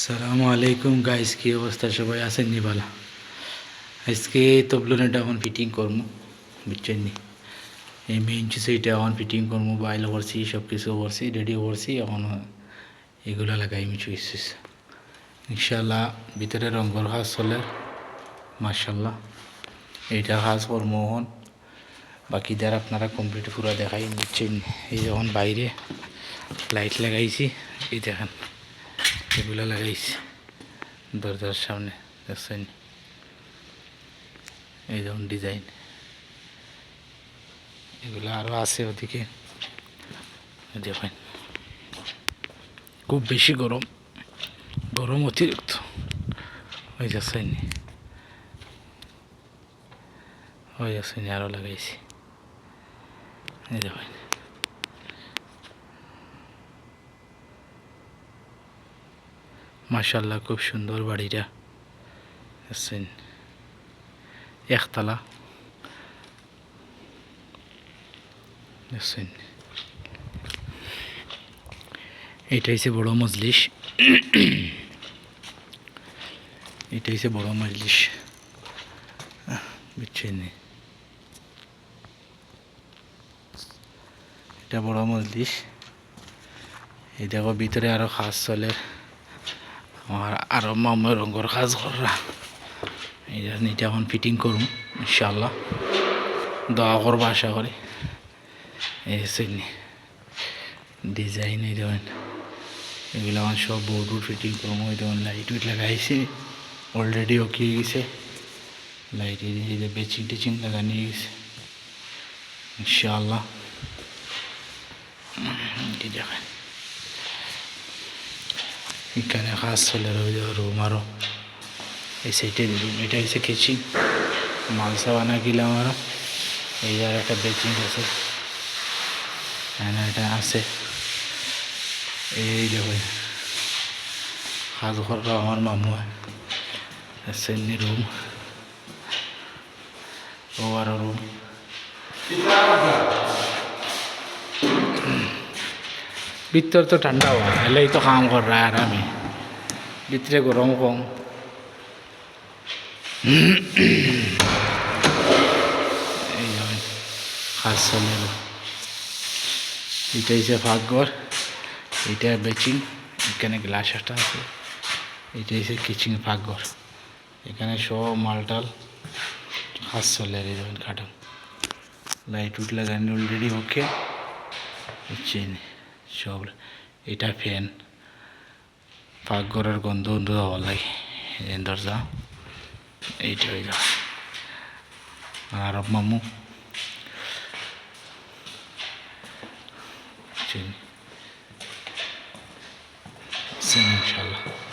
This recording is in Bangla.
সালামু আলাইকুম গাইস কি অবস্থা? সবাই আছেন নি ভালো? আজকে তবলুনেটা এখন ফিটিং করব, বুঝছেন নি? এই মেইন সেইটা এখন ফিটিং করব বাইল করছি সব কিছু করছি রেডি করছি, এখন এগুলো লাগাই মিছু ইসিস ইনশাল্লাহ ভিতরে রঙর কাজ চলে মার্শাল্লাহ এইটা কাজ করব এখন। বাকি যারা আপনারা কমপ্লিট পুরো দেখাই, বুঝছেন এই যখন বাইরে লাইট লাগাইছি, এই দেখেন। এগুলো লাগাইছি। দরজার সামনে, দেখছেন? এই যেমন ডিজাইন। এগুলো আরও আছে ওদিকে। দেখেন খুব বেশি গরম। গরম অতিরিক্ত। ওই যাচ্ছেন ওই যাচ্ছেন আরও লাগাইছি। এই দেখেন মাশাল্লাহ খুব সুন্দর বাড়িটা। আছেন। একতলা। এটা হচ্ছে বড় মজলিস। এটা হচ্ছে বড় মজলিস। বুঝছেন এটা বড় মজলিস। এই দেখো, ভিতরে আরও খাস চলে। আমার আরও মামা রঙের কাজ করা এটা এখন ফিটিং করুন ইনশাল্লাহ দোয়া করব আশা করি। এই ডিজাইন এই দেবেন এগুলো আমার সব বোর্ড ফিটিং করব এই দেবেন লাইট উইট লাগাইছি অলরেডি ওকে গেছে। লাইট এই যে বেচিং টিচিং লাগানি গেছে। ইনশাল্লাহ দেখেন। এখানে কাজ চলে রুম আরও এই সাইডে রুম এটা হচ্ছে কিচিং মালসা বানা গিলাম আরও এই আর একটা বেচিং আছে। এটা আছে। এই দেখো কাজ করল আমার মামু সেমনি রুম। ও আরও রুম। ভিতর তো ঠান্ডা হওয়া এলেই তো কাম কর রা আমি। ভিতরে গরম কম কাজ চলে এটা হচ্ছে ফাঁকঘর এটা বেচিং এখানে গ্লাস একটা আছে। এটা হচ্ছে কিচিং ফাঁকঘর এখানে সব মালটাল কাজ চলে আর এই যেমন কাটান লাইট উঠলে লাগানি অলরেডি ওকে চেন সব এটা ফ্যান। পাকঘরের গন্ধ গন্ধ হওয়া লাগে দরজা। এইটা হয়ে যাওয়া আর মামু? ইনশাল্লাহ